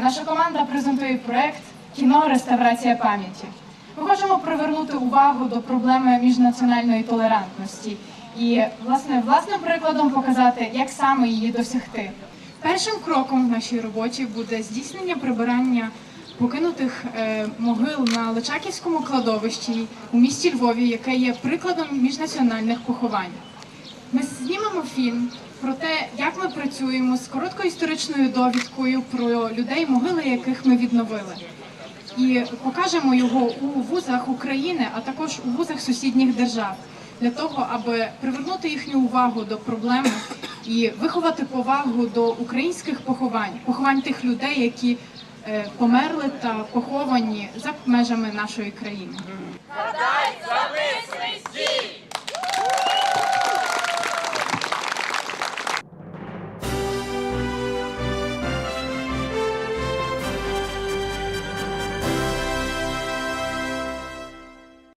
наша команда презентує проект Кіно Реставрація пам'яті. Ми хочемо привернути увагу до проблеми міжнаціональної толерантності і власне власним прикладом показати, як саме її досягти. Першим кроком в нашій роботі буде здійснення прибирання покинутих е, могил на Личаківському кладовищі у місті Львові, яке є прикладом міжнаціональних поховань. Ми знімемо фільм про те, як ми працюємо з короткою історичною довідкою про людей, могили яких ми відновили. І покажемо його у вузах України, а також у вузах сусідніх держав, для того, аби привернути їхню увагу до проблеми і виховати повагу до українських поховань, поховань тих людей, які е, померли та поховані за межами нашої країни.